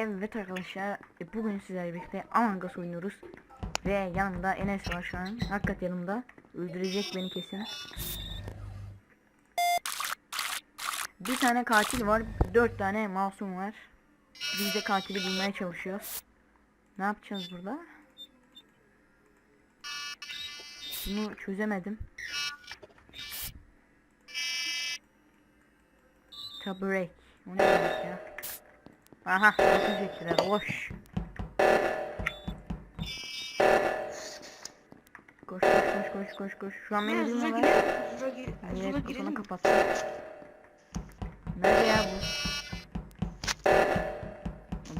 Evet arkadaşlar e, bugün sizlerle birlikte Among Us oynuyoruz. Ve yanımda Enes var şu an. Hakikat yanımda. Öldürecek beni kesin. Bir tane katil var Dört tane masum var. Biz de katili bulmaya çalışıyoruz. Ne yapacağız burada? Bunu çözemedim. Tabret O ne demek ya? Aha 30 lira. Koş koş koş koş koş koş. Şu an beni dinliyorlar. Evet kafana girelim. kapat. Nerede ya bu?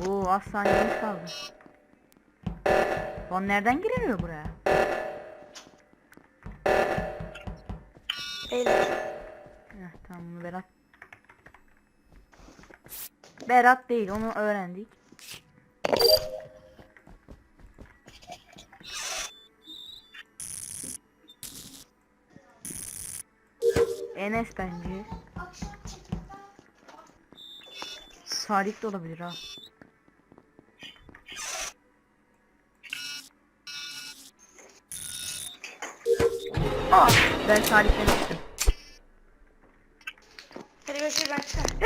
Bu az saniyemiz kaldı. Lan nereden giriliyor buraya? Evet. Heh, tamam Berat. Berat değil onu öğrendik. Enes bence. Salih de olabilir ha. Aa, ben Salih'ten çıktım. Hadi görüşürüz ben çıkar.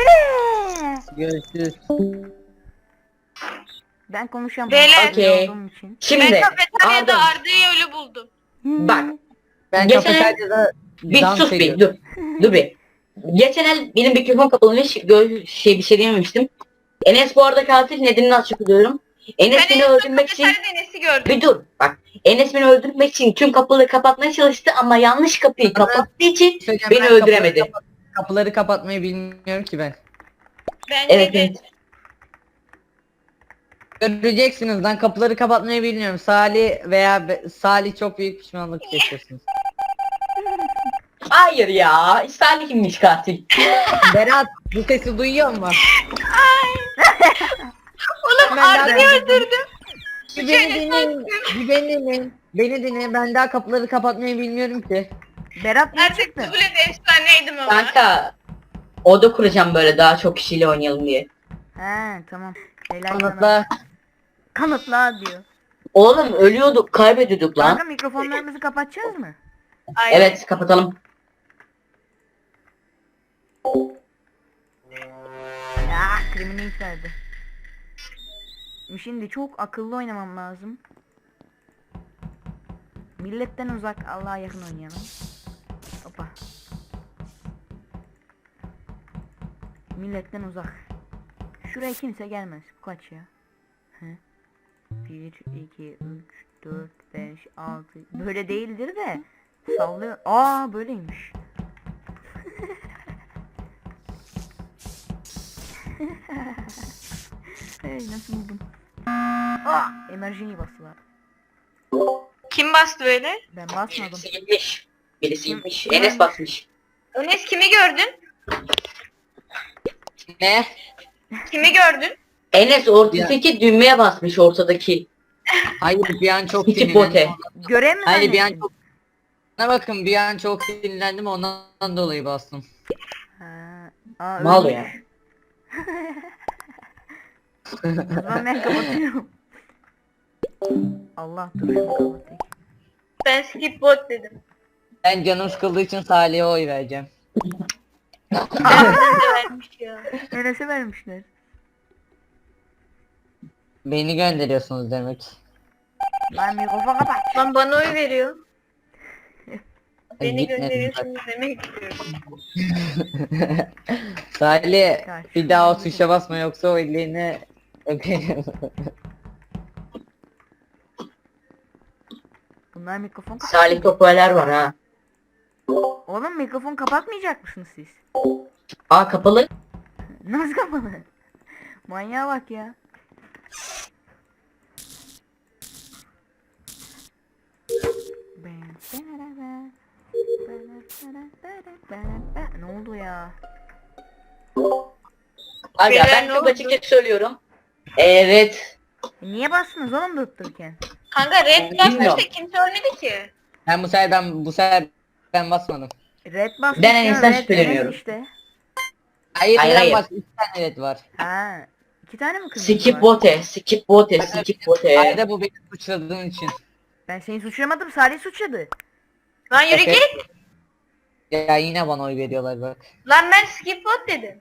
Görüşürüz. Ben konuşamam. Beyler. Okey. olduğum için. Ben Şimdi kafeteryada Adem, Arda'yı ölü buldum. bak ben Geçen- kafeteryada Bir dans sus bir dur. Dur bir. Geçen el benim mikrofon kapalıymış. Gö şey bir şey diyememiştim. Enes bu arada katil nedenini açıklıyorum. Enes Ben beni en son öldürmek için kafeteryada Enes'i gördüm. bir dur bak. Enes beni öldürmek için tüm kapıları kapatmaya çalıştı ama yanlış kapıyı kapattığı için Söyleyeceğim, beni ben kapıları öldüremedi. kapat- kapıları kapatmayı bilmiyorum ki ben. Bence Evet de. evet. Göreceksiniz lan kapıları kapatmayı bilmiyorum. Salih veya Be- Salih çok büyük pişmanlık yaşıyorsunuz. Hayır ya. Salih'immiş katil. Berat bu sesi duyuyor musun? Oğlum Ben Arda'yı öldürdüm. Bir beni dinleyin. Bir beni dinleyin. Beni dinleyin. Ben daha kapıları kapatmayı bilmiyorum ki. Berat ne Artık çıktı? kabul et efsaneydim ama. Kanka oda kuracağım böyle daha çok kişiyle oynayalım diye. He tamam. Helal sana. Kanıtla. Kanıtla diyor. Oğlum ölüyorduk kaybediyorduk lan. Kanka mikrofonlarımızı kapatacağız mı? Evet kapatalım. Ya kriminal verdi. Şimdi çok akıllı oynamam lazım. Milletten uzak Allah'a yakın oynayalım. Hoppa. Milletten uzak. Şuraya kimse gelmez. Bu kaç ya? He? 1, 2, 3, 4, 5, 6. Böyle değildir de. Sallıyor. Aa böyleymiş. hey nasıl buldum? Aa emerjiyi bastılar. Kim bastı böyle? Ben basmadım. Birisi gitmiş. Birisi gitmiş. Enes basmış. Enes kimi gördün? Ne? Kimi gördün? Enes ortadaki düğmeye basmış ortadaki. Hayır bir an çok Hiç sinirlendim. bote. Mi Hayır bir an çok... Ne bakın bir an çok sinirlendim ondan dolayı bastım. Ha, aa, Mal ölmüş. ya. O zaman ben kapatıyorum. Allah dur şunu kapatayım. Ben skip bot dedim. Ben canım sıkıldığı için Salih'e oy vereceğim. Vermiş ya. Enes'e vermişler. Beni gönderiyorsunuz demek. Lan mikrofon kapat. Lan bana oy veriyor. Beni Gitmedim gönderiyorsunuz demek istiyorum. Salih bir daha o tuşa basma yoksa o ellerini öperim. Bunlar mikrofon kapat. Salih Topaler var ha. Oğlum mikrofon kapatmayacak mısınız siz? Aa kapalı. Nasıl kapalı? Manyağa bak ya. Ne oldu ya? Aga Beyler, ben çok açıkça söylüyorum. Evet. E niye bastınız oğlum durup dururken? Kanka red Bilmiyorum. basmıştı kimse ölmedi ki. Ben bu sefer ben bu sefer ben basmadım. Red basmış Ben ya, Enes'ten red şüpheleniyorum. İşte. Hayır Hayır, hayır. hayır. Bas, üç tane red var. Ha, İki tane mi kırmızı Skip var? vote, skip vote, skip vote. Arda bu beni suçladığın için. Ben seni suçlamadım. Salih suçladı. Lan yürü Efe. git. Ya yine bana oy veriyorlar bak. Lan ben skip bot dedim.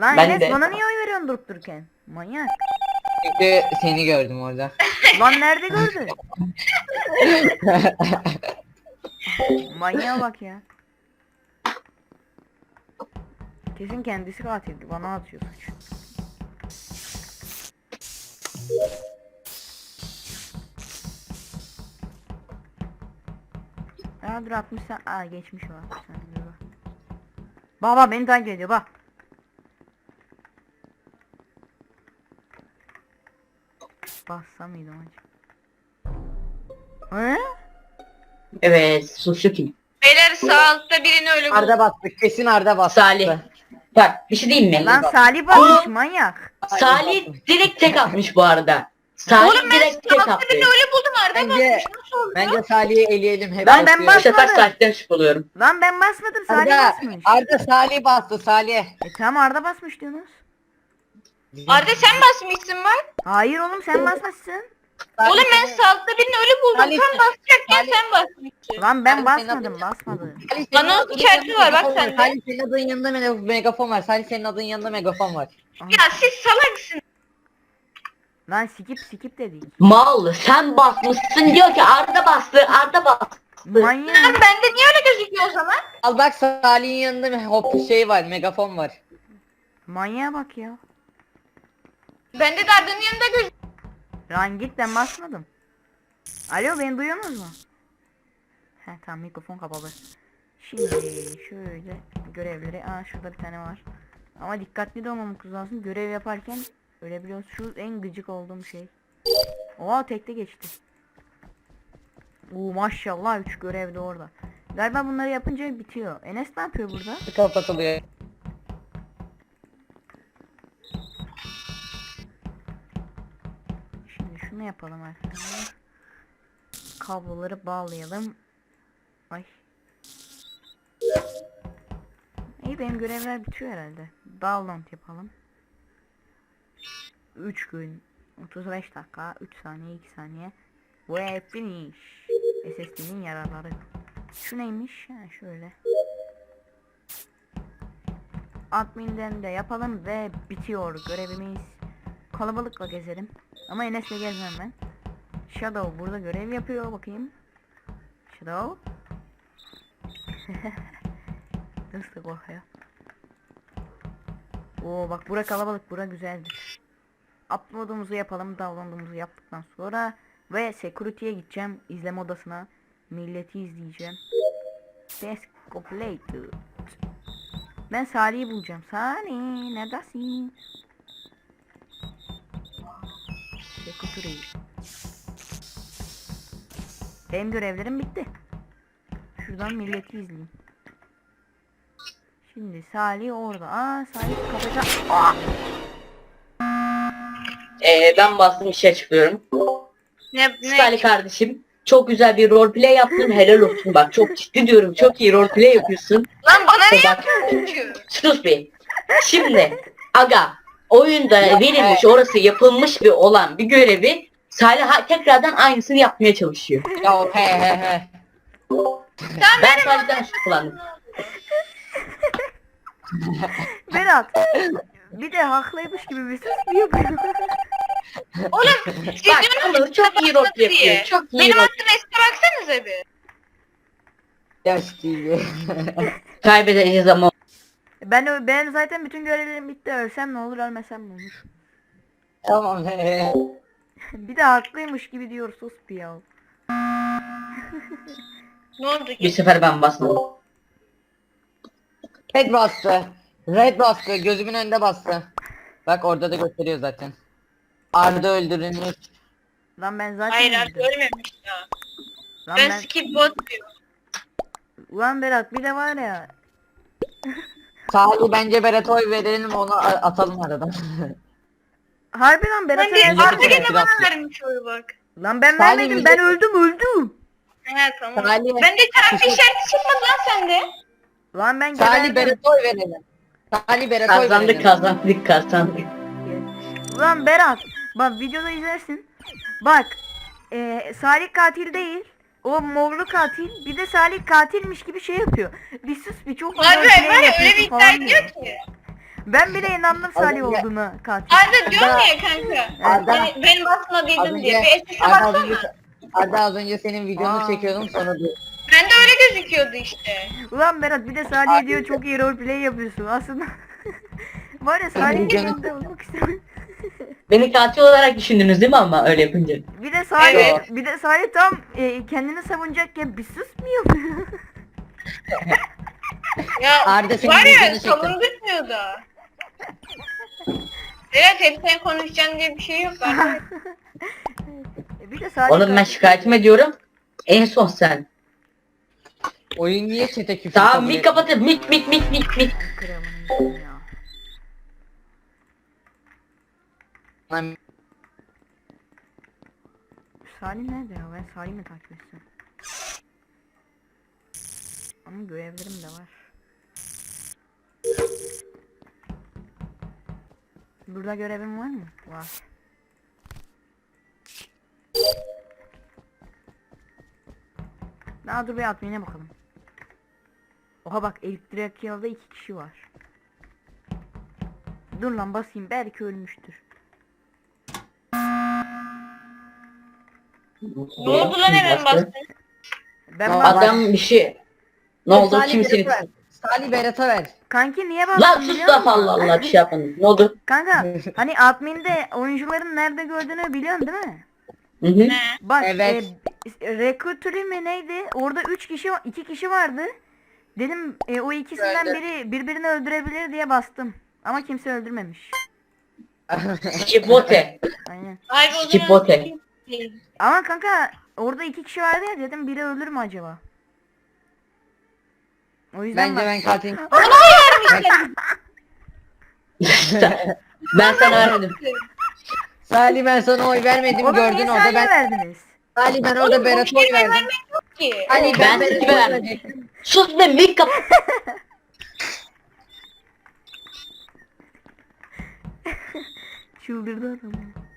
Lan Ben Enes de. bana niye oy veriyorsun durup dururken? Manyak. Çünkü seni gördüm orada. Lan nerede gördün? Manyağa bak ya. Kesin kendisi katildi. Bana atıyor suç. Aa dur 60 sen... Aa geçmiş var. Sen dur bak. Baba beni takip ediyor bak. Bassam mıydım acaba? He? Evet, suçlu kim? Beyler sağ altta birini ölü buldum. Arda bastı. Kesin Arda bastı. Salih. Bak bir şey diyeyim mi? Lan Salih basmış manyak. Salih direkt tek atmış bu arada. Salih Oğlum ben direkt tek altta attı. birini ölü buldum Arda Bence- basmış. Nasıl oldu? Bence Salih'i eleyelim. Hep Ben, ben bu sefer basmadım. Salih'ten şüpheleniyorum. Lan ben basmadım Salih Arda, basmış. Arda Salih bastı Salih. E tamam Arda basmış diyorsunuz. Arda sen basmışsın bak. Hayır oğlum sen basmışsın. Oğlum ben sağ altta birini ölü buldum. Salih- Tam basacakken Salih- sen basmışsın. Lan ben Salih senin basmadım basmadım. Salih, senin o adın içeride yanında var, bak megafon sende. Salih senin adın yanında me- megafon var. Salih senin adın yanında megafon var. Ya siz salaksın. Lan skip skip de değil. Mal sen basmışsın diyor ki Arda bastı, Arda bastı. Manyak. Lan bende niye öyle gözüküyor o zaman? Al bak Salih'in yanında me- hop şey var megafon var. Manyağa bak ya. Bende de Arda'nın yanında gözüküyor. Lan git ben basmadım. Alo beni duyuyorsunuz mu? He tamam mikrofon kapalı. Şimdi şöyle görevleri. Aa şurada bir tane var. Ama dikkatli de olmamız lazım. Görev yaparken ölebiliyoruz. Şu en gıcık olduğum şey. Oha tekte geçti. Oo maşallah 3 görev de orada. Galiba bunları yapınca bitiyor. Enes ne yapıyor burada? Kapatılıyor. Şunu yapalım arkadaşlar. Kabloları bağlayalım. Ay. İyi benim görevler bitiyor herhalde. Download yapalım. 3 gün 35 dakika 3 saniye 2 saniye ve finish SSD'nin yararları şu neymiş ha şöyle admin'den de yapalım ve bitiyor görevimiz kalabalıkla gezerim ama Enes'le gezmem ben. Shadow burada görev yapıyor bakayım. Shadow. Nasıl korkuyor Oo bak bura kalabalık bura güzeldir. Upload'umuzu yapalım download'umuzu yaptıktan sonra ve security'ye gideceğim izleme odasına. Milleti izleyeceğim. Descoplated Ben Salih'i bulacağım. Salih neredesin Secretary Benim görevlerim bitti Şuradan milleti izleyeyim Şimdi Salih orada. Aa Salih kapıda. Aa! Ee, ben bastım işe çıkıyorum. Ne, ne? Salih kardeşim çok güzel bir roleplay yaptın helal olsun bak çok ciddi diyorum çok iyi roleplay yapıyorsun. Lan bana ne Bak yapıyorsun sus be. Şimdi aga oyunda verilmiş orası yapılmış bir olan bir görevi Salih ha- tekrardan aynısını yapmaya çalışıyor. Ya he he he. Ben Salih'ten şüphelendim. Berat. Bir de haklıymış gibi bir ses mi yapıyor? Oğlum Bak diyorsunuz Anıl çok iyi diye. yapıyor. Çok iyi Benim rol. attığım eski baksanıza bir. Yaş gibi. Kaybedeceğiz ama. Ben ö- ben zaten bütün görevlerim bitti. Ölsem ne olur, ölmesem ne olur. tamam he he. bir de haklıymış gibi diyor sus bir ya. Ne oldu Bir ki? sefer ben basmadım. Red bastı. Red bastı. Gözümün önünde bastı. Bak orada da gösteriyor zaten. Arda öldürülmüş. Lan ben zaten Hayır öldüm. artık ölmemiş ya. Lan Ben ben, skip bot diyorum. Ulan Berat bir de var ya. Salih bence Berat'a oy verelim onu a- atalım aradan. Harbi lan Berat'a Ben de verdim. Arda gene bana vermiş oyu bak. Lan ben Salih vermedim. bize- Ben öldüm öldüm. He tamam. Salih- Bende taraflı işareti çıkmadı lan sende. Lan ben Salih geberdim. Berat'a oy verelim. Salih Berat'a oy Kazandık verelim. kazandık kazandık. Ulan Berat bak videoda izlersin. Bak e, Salih katil değil. O morlu katil bir de Salih katilmiş gibi şey yapıyor. Bir sus bir çok güzel Arda şey var ya öyle bir iddia ediyor diyor. ki. Ben bile inandım Salih olduğuna katil. Arda diyorum ya kanka. Arda- Hani benim Az basmadıydım önce, diye. Bir Arda az baksana. önce, Arda az önce senin videonu Aa. çekiyordum sonra du- Bende öyle gözüküyordu işte. Ulan Berat bir de Salih diyor çok iyi roleplay yapıyorsun aslında. Var ya Salih Videonu- yanında olmak istemem. Beni katil olarak düşündünüz değil mi ama öyle yapınca? Bir de Salih, Evet. bir de Salih tam e, kendini savunacakken bir sus mu yapıyor? Ya Arda senin var videonu ya çektim. savundurmuyordu. Evet hep sen konuşacaksın diye bir şey yok Arda. E, bir de Salih Oğlum ben şikayetimi ediyorum. En son sen. oyun niye çete küfür Tamam kabul mik kapatın mik mik mik mik mik. Ya. Lan Salih nerede ya? Ben Salih'i mi takip etsem? Ama görevlerim de var. Burada görevim var mı? Var. Daha dur bir admin'e bakalım. Oha bak elektrik yolda iki kişi var. Dur lan basayım belki ölmüştür. Ne oldu lan hemen bastın? Ben bak- Adam bir şey. Ne oldu Salih kimsenin. Berat'a ver. Salih Berat'a ver. Kanki niye bastın Lan sus biliyor da musun? Allah Allah bir şey yapmadım. Ne oldu? Kanka hani adminde oyuncuların nerede gördüğünü biliyorsun değil mi? Hı hı. Bak Evet. e, recruiter'ı mi neydi? Orada 3 kişi 2 kişi vardı. Dedim e, o ikisinden Öyle. biri birbirini öldürebilir diye bastım. Ama kimse öldürmemiş. Cipote. Aynen. Ay o zaman Cipote. Ama kanka orada iki kişi vardı ya dedim biri ölür mü acaba? O yüzden Bence ben katil. ben sana vermedim. Salih ben sana oy vermedim Oğlum gördün niye orada Salih'e ben. verdiniz? Salih ben orada Berat'a oy verdim. ki. Salih Ben ben Berat'a oy verdim. verdim. Sus be mik kap. Çıldırdı adam. Evet.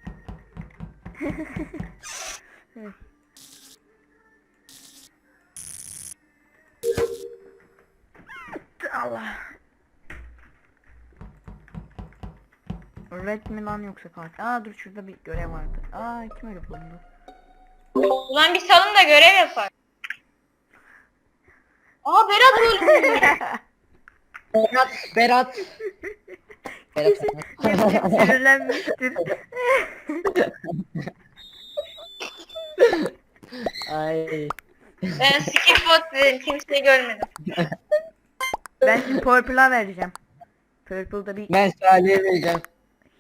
Allah. Red mi lan yoksa katil? Aa dur şurada bir görev vardı. Aa kim öyle bulundu? Ulan bir salın da görev yapar. Aa Berat öldü. Berat. Berat. Kesin sinirlenmiştir. Ay. ben skip bot dedim kimseyi görmedim. ben şimdi Purple'a vereceğim. Purple'da bir Ben Salih'e vereceğim.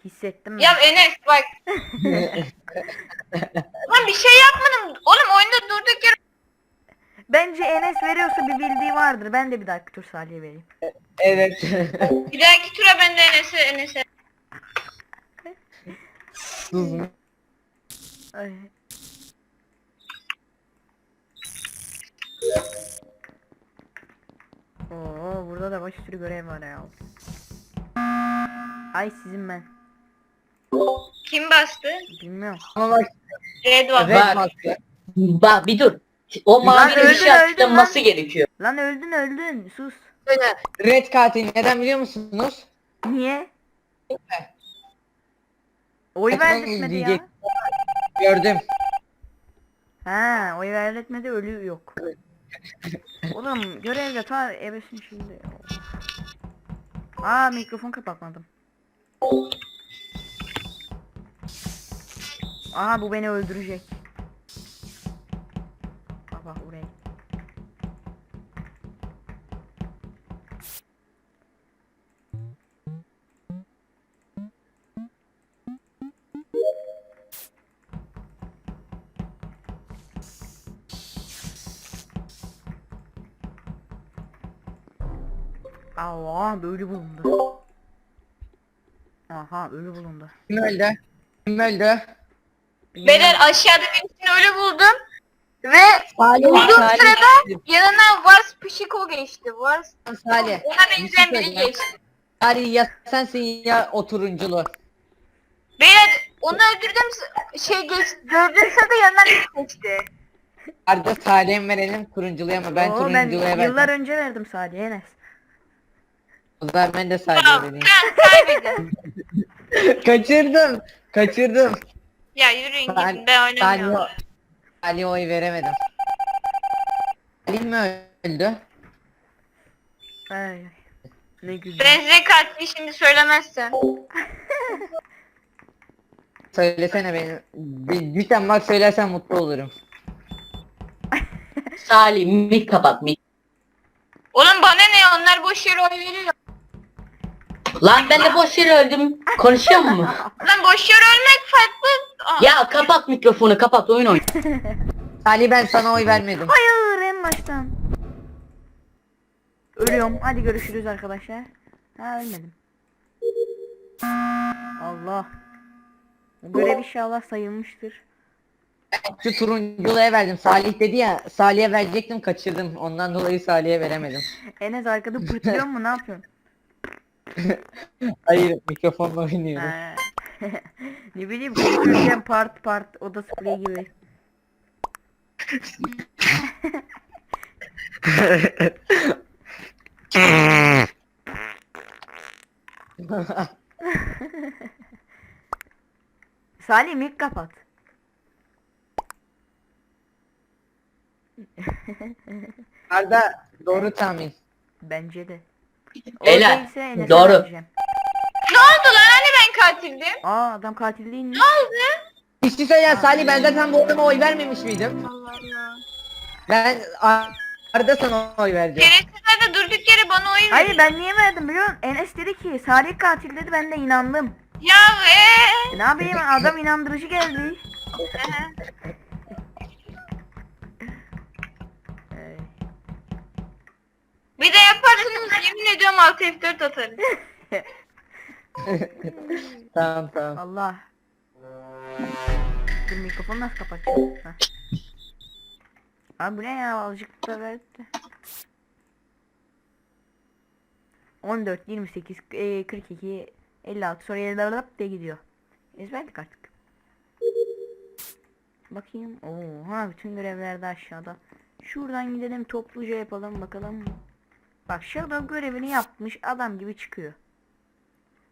hissettim Ya ben. Enes bak. Lan bir şey yapmadım. Oğlum oyunda durduk yere. Bence Enes veriyorsa bir bildiği vardır. Ben de bir dakika tur Salih'e vereyim. evet. Bir dahaki tura ben de Enes'e Enes'e. Sus. Ay. Oo burada da baş sürü görev var ya. Ay sizin ben. Kim bastı? Bilmiyorum. Ama bak. Red var. Red Bak. maske. Bak bir dur. O mavinin öldün, bir şey öldün açıklaması gerekiyor. Lan öldün öldün. Sus. Red katil neden biliyor musunuz? Niye? Oy verdirtmedi ya. Gördüm. Ha, oy verdirtmedi ölü yok. Oğlum görevde ta ebesin şimdi. Aa mikrofon kapatmadım. Aha bu beni öldürecek. Allah böyle bulundu. Aha ölü bulundu. Kim öldü? Kim öldü? Beyler aşağıda birisini öyle buldum. Ve Salih. bulduğum Salih. sırada yanına Vars Pişiko geçti. Vars Salih. ona Bir şey benzeyen biri geçti. Salih ya sensin ya o turunculu. Beyler onu öldürdüm şey geç gördüm sırada yanından geçti. Arda Salih'e mi verelim kurunculuya mı? Ben Oo, ben turunculuya verdim. yıllar önce verdim Salih'e Enes. O zaman ben de Tamam vereyim. kaybettim. kaçırdım. Kaçırdım. ya yürüyün gidin ben oynamıyorum. Salih'e Salih'e oy veremedim. Salih mi öldü? Ay, ay. ne güzel. Ben size şimdi söylemezsem. Söylesene beni. Bir, bir tane bak söylersen mutlu olurum. Salih mik kapat mik. Oğlum bana ne onlar boş yere oy veriyor. Lan ben de boş yere öldüm. Konuşuyor mu? Lan boş yere ölmek farklı. Aa, ya kapat mikrofonu kapat oyun oyun. Salih ben sana oy vermedim. Hayır en baştan. Ölüyorum. Hadi görüşürüz arkadaşlar. Ha ölmedim. Allah. Bu görev inşallah sayılmıştır. Şu turunculuya verdim. Salih dedi ya Salih'e verecektim kaçırdım. Ondan dolayı Salih'e veremedim. Enes arkada pırtlıyor mu ne yapıyorsun? Hayır mikrofonla oynuyorum. Ha. ne bileyim konuşurken part part oda sprey gibi. Salih mik kapat. Arda doğru tahmin. Bence de. Oradaysa Enes'e Doğru. vereceğim. Ne oldu lan hani ben katildim? Aa adam katil değil mi? Ne oldu? İşte söyle Salih ben zaten bu adama oy vermemiş miydim? Allah Allah. Ben Ar- Arda sana oy vereceğim. Şerefsizler de durduk yere bana oy Hayır veriyor. ben niye verdim biliyor musun? Enes dedi ki Salih katil dedi ben de inandım. Ya eee. E, ne yapayım adam inandırıcı geldi. Ee, Bir de yaparsınız yemin ediyorum alt F4 atarız. tamam tamam. Allah. Dur mikrofonu nasıl kapatacağım? Heh. Abi bu ne ya azıcık da verdi. 14, 28, e, 42, 56 sonra 56 diye gidiyor. Ezberledik artık. Bakayım. Oha bütün görevler de aşağıda. Şuradan gidelim topluca yapalım bakalım. Bak Shadow görevini yapmış adam gibi çıkıyor.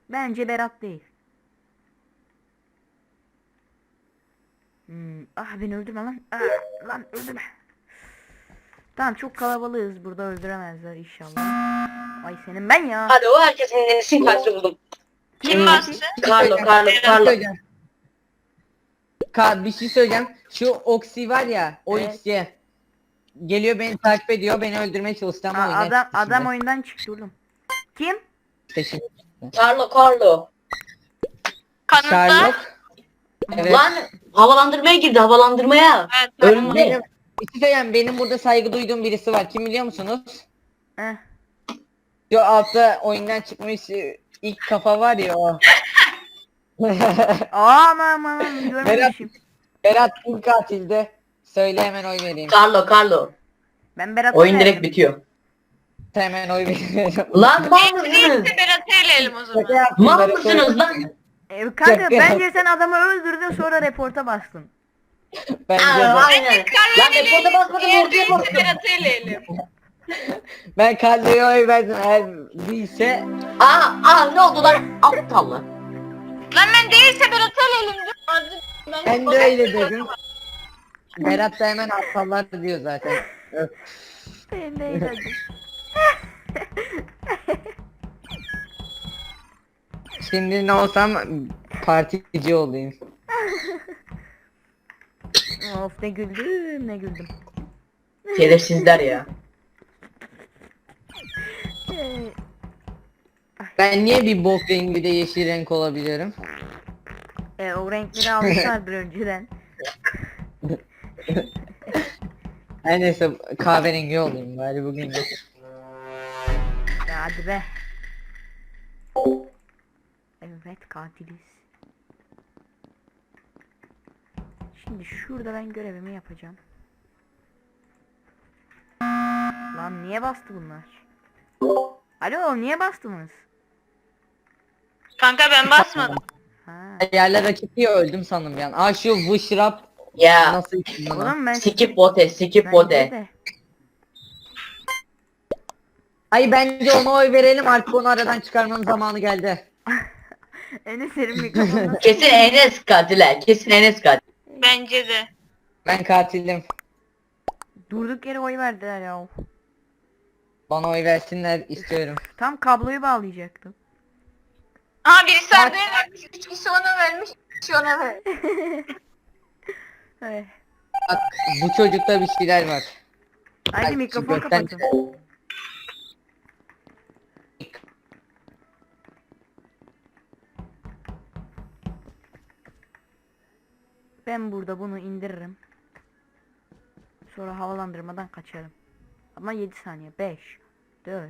Bence Berat değil. Hmm. Ah beni öldürme lan. Ah, lan öldürme. Tamam çok kalabalığız burada öldüremezler inşallah. Ay senin ben ya. Hadi o herkesin Enes'in katili buldum. Kim Hmm. bastı? Carlo Carlo Carlo. Ka bir şey söyleyeceğim. Şu Oxy var ya, o Evet. Geliyor beni takip ediyor, beni öldürmeye çalıştı ama Aa, oyuna adam çıktı adam şimdi. oyundan çıktı oğlum. Kim? İşte şimdi. Carlo Carlo. Kanıtla. Sherlock. Evet. Lan havalandırmaya girdi havalandırmaya. Evet, ben- Ölümde. Benim, bir şey söyleyeyim, benim burada saygı duyduğum birisi var. Kim biliyor musunuz? Eh. Şu altta oyundan çıkmış e, ilk kafa var ya o. Aa aman aman aman görmemişim. Berat kim katilde? Söyle hemen oy vereyim. Carlo Carlo. Ben Berat'a Oyun direkt verdim. bitiyor. Hemen oy vereceğim. Lan mal Neyse mısınız? neyse Berat'ı eleyelim o zaman. Mal mısınız lan? E, kanka Şaka bence sen adamı öldürdün sonra reporta bastın. Bence Aa, de. aynen. Lan reporta basmadım ortaya değilse bastım. Berat'ı eleyelim. Ben Carlo'ya oy verdim eğer değilse Aa aa ne oldu lan? Aptal lan. Lan ben değilse Berat'ı eleyelim. dur. Hadi. ben de öyle dedim. Berat da hemen aptallar diyor zaten. Öf. Ben de eğlendim. Şimdi ne olsam partici olayım. of ne güldüm ne güldüm. Şerefsizler ya. Ee, Ben niye bir bok rengi bir de yeşil renk olabiliyorum? e, o renkleri almışlardır önceden. Her neyse kahverengi olayım bari bugün de. Hadi be. Evet katiliz. Şimdi şurada ben görevimi yapacağım. Lan niye bastı bunlar? Alo niye bastınız? Kanka ben basmadım. Ha. Yerler rakip diye öldüm sandım yani. Aa şu Vışrap Ya nasıl isim lan o? Oğlum ben skip bote skip bence bote. de. Ay bence ona oy verelim artık onu aradan çıkarmanın zamanı geldi. Enes senin mikrofonunu Kesin Enes katil ha. Kesin Enes katil. Bence de. Ben katilim. durduk yere oy verdiler ya. Bana oy versinler istiyorum. Tam kabloyu bağlayacaktım. Aa birisi Arda'ya vermiş. Üç kişi ona vermiş. Üç kişi ona vermiş. Evet. Bak bu çocukta bir şeyler var. Haydi Ay, mikrofon gökten- kapatın. Ben burada bunu indiririm. Sonra havalandırmadan kaçarım. Ama 7 saniye. 5 4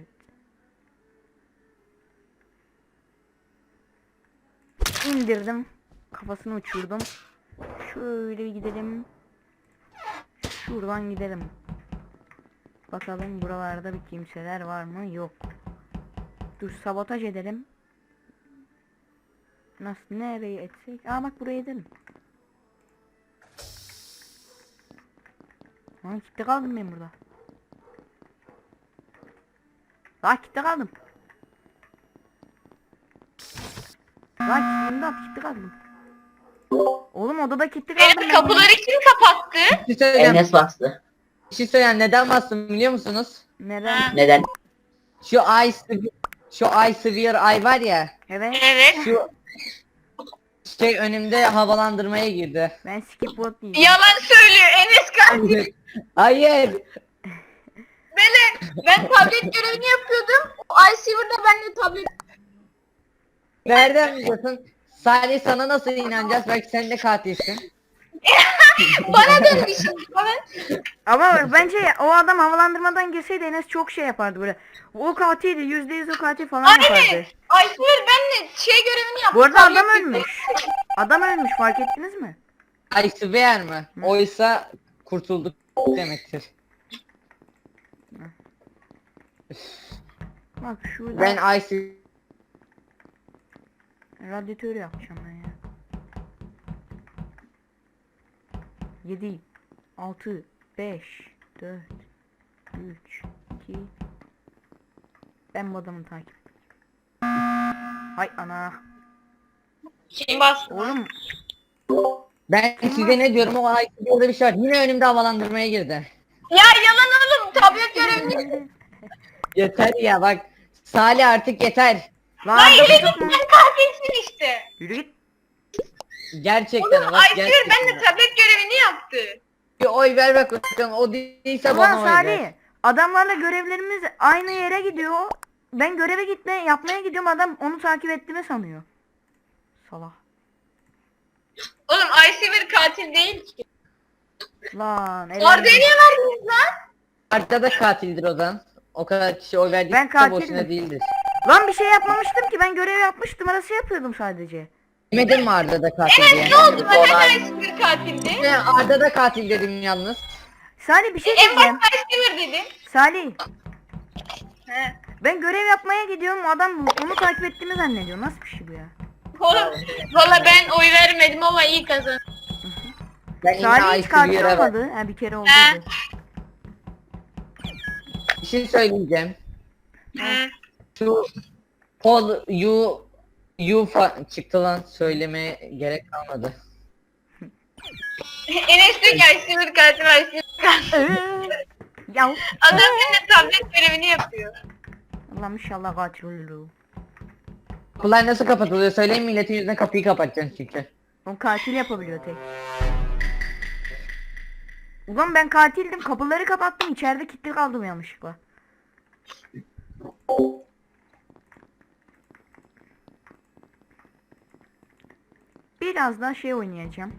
İndirdim. Kafasını uçurdum. Şöyle bir gidelim. Şuradan gidelim. Bakalım buralarda bir kimseler var mı? Yok. Dur sabotaj edelim. Nasıl nereye etsek? Aa bak buraya edelim. Lan kilitli kaldım ben burada. Lan kilitli kaldım. Lan kilitli kaldım. Oğlum odada kilitli kaldım. ben Benim kapıları kim kapattı? Bir şey söyleyeceğim. Enes bastı. Bir şey söyleyeceğim. Neden bastım biliyor musunuz? Neden? Neden? Şu ay şu ay severe ay var ya. Evet. Evet. Şu şey önümde havalandırmaya girdi. Ben skip bot diyeceğim. Yalan söylüyor Enes katil. Hayır. Böyle ben tablet görevini yapıyordum. O Iceweaver'da ben de tablet Nereden biliyorsun? Salih sana nasıl inanacağız? Belki sen de katilsin. bana. Bana... Ama bence o adam havalandırmadan girseydi Enes çok şey yapardı böyle. O katil yüzde yüz o katil falan Aynen. yapardı. Iceweaver ben de şey görevini yaptım. Bu arada adam görevini. ölmüş. Adam ölmüş fark ettiniz mi? Ay sever mi? Oysa kurtulduk demektir. Bak şurada Ben ay se- radyatör yapacağım ben ya. 7 6 5 4 3 2 Ben bu adamı takip Hay ana. Kim bastı? Oğlum ben size ne diyorum o ay sever'de bir şey var. Yine önümde havalandırmaya girdi. Ya yalan oğlum tablet görevini. Yeter ya bak. Salih artık yeter. Lan Lan tutma. katilsin işte. Yürü git. Gerçekten Oğlum bak de gerçekten. tablet görevini yaptı. Bir oy ver bak bakalım o değilse Ulan bana oy ver. Adamlarla görevlerimiz aynı yere gidiyor. Ben göreve gitme yapmaya gidiyorum adam onu takip ettiğimi sanıyor. Salak. Oğlum Iceweaver katil değil ki. Lan Arda'ya eğlenceli. niye verdiniz lan? Arda da katildir o zaman. O kadar kişi oy verdi. Ben boşuna katilim. değildir. Lan bir şey yapmamıştım ki ben görev yapmıştım arası yapıyordum sadece. Demedin mi Arda da katil diye? Ne oldu lan? Neden Iceweaver katildi? Ben Arda da katil dedim yalnız. Salih bir şey En diyeceğim. başta Iceweaver dedim. Salih He. ben görev yapmaya gidiyorum adam onu takip ettiğimi zannediyor. Nasıl bir şey bu ya? Oğlum valla ben oy vermedim ama iyi kazandım. Ben yine Salih hiç katil Güler'e olmadı. Ha bir kere oldu. He. bir şey söyleyeceğim. Hı. Şu Paul you you fa- çıktı lan söylemeye gerek kalmadı. Enes diyor ki Iceweaver katil Iceweaver katil. Ee, ya Adam seninle tablet görevini yapıyor. Allah'ım inşallah katil olur. Kapılar nasıl kapatılıyor? Söyleyin milletin yüzüne kapıyı kapatacaksın çünkü. O katil yapabiliyor tek. Ulan ben katildim kapıları kapattım içeride kilitli kaldım yanlışlıkla. Biraz daha şey oynayacağım.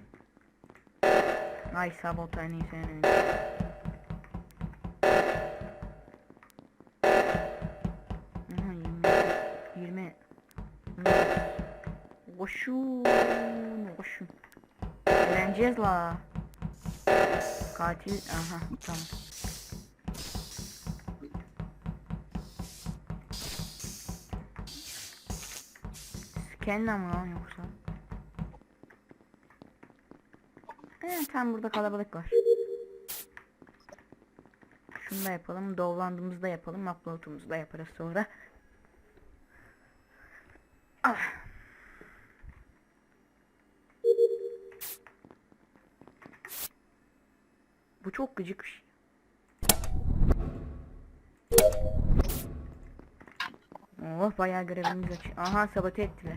Ay sabotaj neyse önemli. değil. Aha, 20 20 Koşun koşun. Eğleneceğiz la. Katil aha tamam. Scanla mı lan yoksa? He, tam burada kalabalık var. Şunu da yapalım. Dovlandığımızda yapalım. Upload'umuzu da yaparız sonra. Ah. Bu çok gıcık bir şey. Oh bayağı görevimiz aç. Aha sabote ettiler.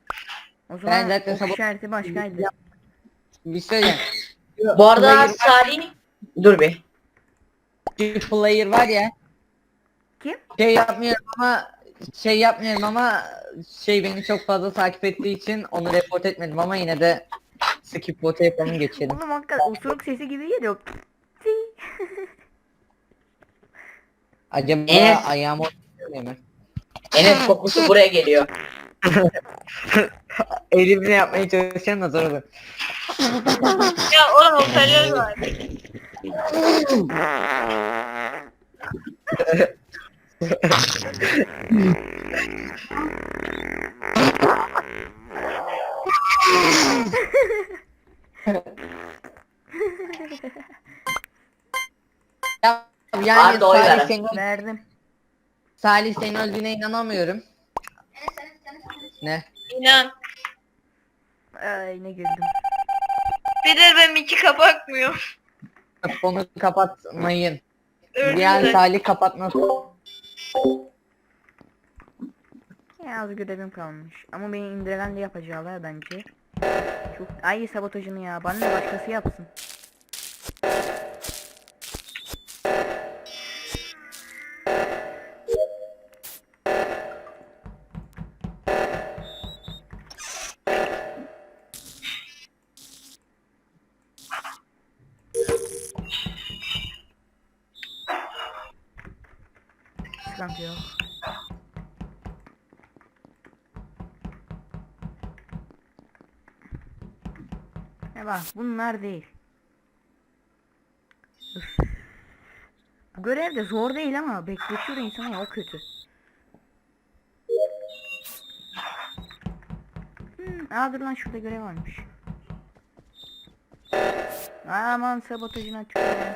O zaman zaten ok sabot- işareti başkaydı. Bir şey. Bu arada Player- Salih... Dur bir. Şu player var ya. Kim? Şey yapmıyorum ama şey yapmıyorum ama şey beni çok fazla takip ettiği için onu report etmedim ama yine de skip vote yapalım geçelim. Oğlum hakikaten osuruk sesi gibi geliyor. Acaba Enes- ayağımı oturuyor mu? Enes kokusu buraya geliyor. Elimle yapmaya çalışıyorum da zor olur. Ya oğlum hoparlör var. Ya, yani Arda oy Salih senin, Verdim. Salih senin öldüğüne inanamıyorum. Ne? İnan. Ay ne güldüm. Bir de ben iki kapatmıyor. Onu kapatmayın. Diğer. Salih kapatmaz. Ya az görevim kalmış. Ama beni indiren de yapacaklar bence. Çok ay sabotajını ya. Bana ne başkası yapsın. Bak bunlar değil. Bu görev de zor değil ama bekletiyor insanı ya o kötü. Hmm, aa dur lan şurada görev varmış. Aman sabotajına tükürüyor.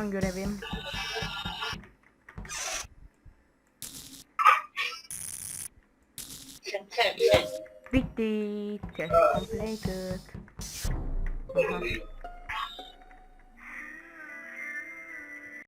Son görevim. Bitti. Test completed. Aha.